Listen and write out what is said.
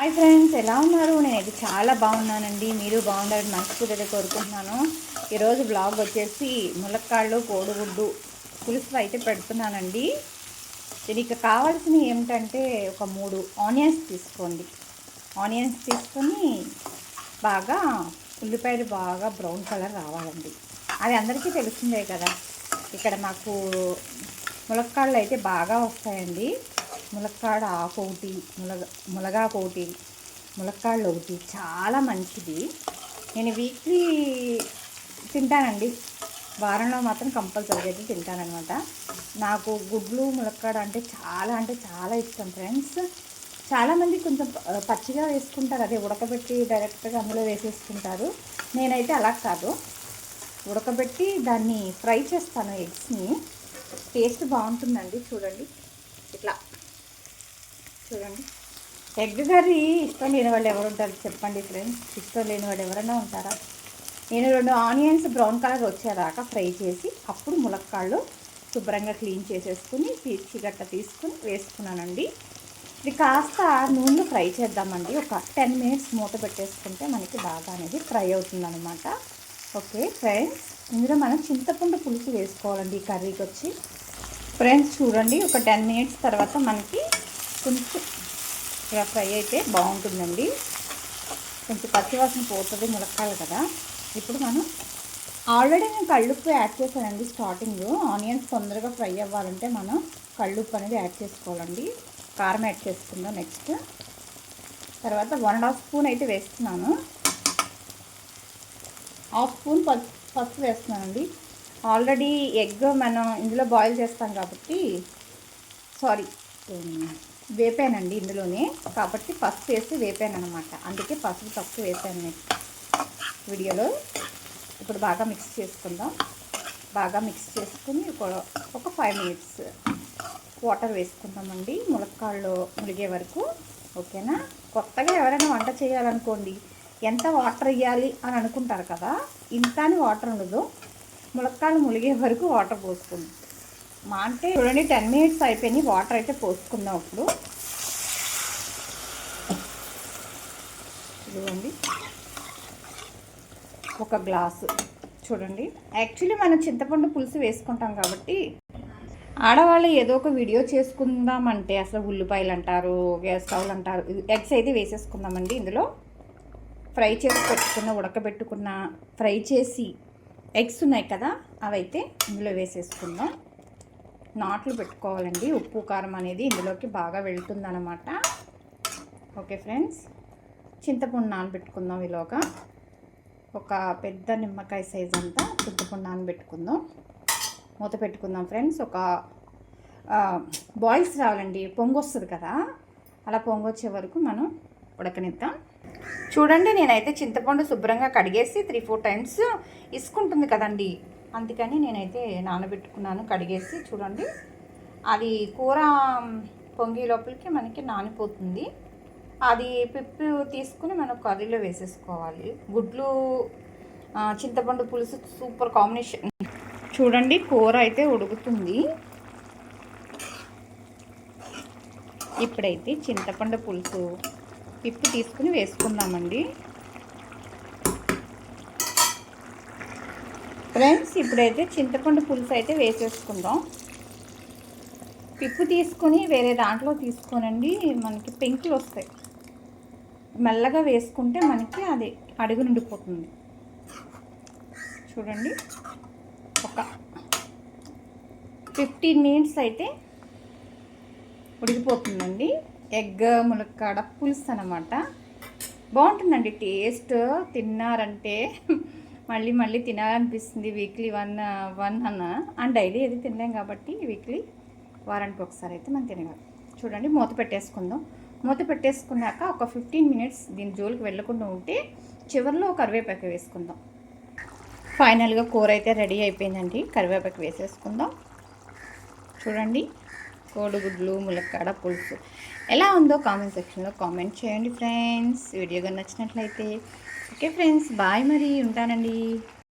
Hi friends ఎలా ఉన్నారు? నేనైతే చాలా బాగున్నానండి. మీరు బాగుండాలని మనస్ఫూర్తిగా కోరుకుంటున్నాను. ఈరోజు బ్లాగ్ వచ్చేసి ములక్కాళ్ళు కోడిగుడ్డు పులుసు అయితే పెడుతున్నానండి. దీనికి కావాల్సినవి ఏమిటంటే ఒక మూడు ఆనియన్స్ తీసుకోండి. ఆనియన్స్ తీసుకొని బాగా ఉల్లిపాయలు బాగా బ్రౌన్ కలర్ రావాలండి. అది అందరికీ తెలిసిందే కదా. ఇక్కడ మాకు ములక్కాళ్ళు అయితే బాగా వస్తాయండి. ములక్కాడ ఆకు ఒకటి ములగ ములగాకు ఒకటి ములక్కాళ్ళు ఒకటి. చాలా మంచిది. నేను వీక్లీ తింటానండి. వారంలో మాత్రం కంపల్సరీ అయితే తింటానమాట నాకు గుడ్లు ములక్కాడ అంటే చాలా అంటే చాలా ఇష్టం ఫ్రెండ్స్. చాలామంది కొంచెం పచ్చిగా వేసుకుంటారు. అదే ఉడకబెట్టి డైరెక్ట్గా అందులో వేసేసుకుంటారు. నేనైతే అలా కాదు. ఉడకబెట్టి దాన్ని ఫ్రై చేస్తాను ఎగ్స్ని. టేస్ట్ బాగుంటుందండి. చూడండి. ఇట్లా. చూడండి. ఎగ్ కర్రీ ఇష్టం లేని వాళ్ళు ఎవరు ఉంటారు చెప్పండి ఫ్రెండ్స్ ఇష్టం లేని వాళ్ళు ఎవరైనా ఉంటారా? నేను రెండు ఆనియన్స్ బ్రౌన్ కలర్ వచ్చేదాకా ఫ్రై చేసి అప్పుడు ములక్కాళ్ళు శుభ్రంగా క్లీన్ చేసేసుకుని పీచి గట్ట తీసుకుని వేసుకున్నానండి. ఇది కాస్త నూనెలో ఫ్రై చేద్దామండి. ఒక టెన్ మినిట్స్ మూత పెట్టేసుకుంటే మనకి బాగా అనేది ఫ్రై అవుతుందన్నమాట. ఓకే ఫ్రెండ్స్ ఇందులో మనం చింతపండు పులుసు వేసుకోవాలండి ఈ కర్రీకి వచ్చి. ఫ్రెండ్స్ చూడండి ఒక టెన్ మినిట్స్ తర్వాత మనకి కొంచెం ఇలా ఫ్రై అయితే బాగుంటుందండి. కొంచెం పచ్చివాసన పోతుంది ములక్కాయలు కదా. ఇప్పుడు మనం ఆల్రెడీ నేను కళ్ళుప్పు యాడ్ చేశానండి స్టార్టింగ్. ఆనియన్స్ తొందరగా ఫ్రై అవ్వాలంటే మనం కళ్ళుప్పు అనేది యాడ్ చేసుకోవాలండి. కారం యాడ్ చేసుకుందాం నెక్స్ట్. తర్వాత వన్ అండ్ హాఫ్ స్పూన్ అయితే వేస్తున్నాను. హాఫ్ స్పూన్ పసుపు వేస్తున్నానండి. ఆల్రెడీ ఎగ్ మనం ఇందులో బాయిల్ చేస్తాం కాబట్టి సారీ వేపానండి ఇందులోనే. కాబట్టి పసుపు వేసి వేపాను అనమాట అందుకే పసుపు తక్కువ వేసాను నేను వీడియోలో. ఇప్పుడు బాగా మిక్స్ చేసుకుందాం. బాగా మిక్స్ చేసుకుని ఒక ఒక ఫైవ్ మినిట్స్ వాటర్ వేసుకుందామండి. ములక్కాళ్ళు ములిగే వరకు. ఓకేనా? కొత్తగా ఎవరైనా వంట చేయాలనుకోండి ఎంత వాటర్ ఇవ్వాలి అని అనుకుంటారు కదా ఇంత అని వాటర్ ఉండదు. ములక్కాళ్ళు ములిగే వరకు వాటర్ పోసుకుంది మా అంటే చూడండి టెన్ మినిట్స్ అయిపోయినాయి వాటర్ అయితే పోసుకుందాం ఇప్పుడు. ఇదిగోండి. ఒక గ్లాసు చూడండి. యాక్చువల్లీ మనం చింతపండు పులుసు వేసుకుంటాం కాబట్టి ఆడవాళ్ళు ఏదో ఒక వీడియో చేసుకుందామంటే అసలు ఉల్లిపాయలు అంటారు గ్యాస్ స్టవ్లు అంటారు ఎగ్స్ అయితే వేసేసుకుందామండి ఇందులో. ఫ్రై చేసి పెట్టుకున్న ఉడకబెట్టుకున్న ఫ్రై చేసి ఎగ్స్ ఉన్నాయి కదా అవైతే ఇందులో వేసేసుకుందాం. నాట్లు పెట్టుకోవాలండి. ఉప్పు కారం అనేది ఇందులోకి బాగా వెళ్తుందనమాట ఓకే ఫ్రెండ్స్. చింతపండు నానబెట్టుకుందాం ఈలోగా. ఒక పెద్ద నిమ్మకాయ సైజ్ అంతా చింతపండు నానబెట్టుకుందాం. మూత పెట్టుకుందాం ఫ్రెండ్స్. ఒక బాయిల్స్ రావాలండి. పొంగు వస్తుంది కదా. అలా పొంగు వచ్చే వరకు మనం ఉడకనిద్దాం. చూడండి నేనైతే చింతపండు శుభ్రంగా కడిగేసి త్రీ ఫోర్ టైమ్స్ ఇసుకుంటుంది కదండి. అందుకని నేనైతే నానబెట్టుకున్నాను కడిగేసి చూడండి. అది కూర పొంగి లోపలికి మనకి నానిపోతుంది. అది పిప్పి తీసుకుని మనం కర్రీలో వేసేసుకోవాలి. గుడ్లు చింతపండు పులుసు సూపర్ కాంబినేషన్. చూడండి కూర అయితే ఉడుకుతుంది. ఇప్పుడైతే చింతపండు పులుసు పిప్పి తీసుకుని వేసుకుందామండి. ఫ్రెండ్స్ ఇప్పుడైతే చింతపండు పులుసు అయితే వేసేసుకుందాం. పిప్పు తీసుకొని వేరే దాంట్లో తీసుకోనండి మనకి పెంకులు వస్తాయి. మెల్లగా వేసుకుంటే మనకి అది అడుగు నిండిపోతుంది. చూడండి. ఒక ఫిఫ్టీన్ మినిట్స్ అయితే ఉడికిపోతుందండి. ఎగ్ ములక్కాడ పులుసు అనమాట బాగుంటుందండి టేస్ట్ తిన్నారంటే. మళ్ళీ మళ్ళీ తినాలనిపిస్తుంది వీక్లీ వన్ వన్ అన్న. అండ్ డైలీ ఏది తినలేం కాబట్టి వీక్లీ వారానికి ఒకసారి అయితే మనం తినగలం. చూడండి మూత పెట్టేసుకుందాం. మూత పెట్టేసుకున్నాక ఒక ఫిఫ్టీన్ మినిట్స్ దీని జోలికి వెళ్ళకుండా ఉంటే చివరిలో కరివేపాకు వేసుకుందాం. ఫైనల్గా కూర అయితే రెడీ అయిపోయిందండి. కరివేపాకు వేసేసుకుందాం. చూడండి కోడిగుడ్లు ములక్కాడ పులుసు. ఎలా ఉందో కామెంట్ సెక్షన్లో కామెంట్ చేయండి ఫ్రెండ్స్ వీడియోగా నచ్చినట్లయితే. ఓకే ఫ్రెండ్స్ బాయ్ మరి. ఉంటానండి.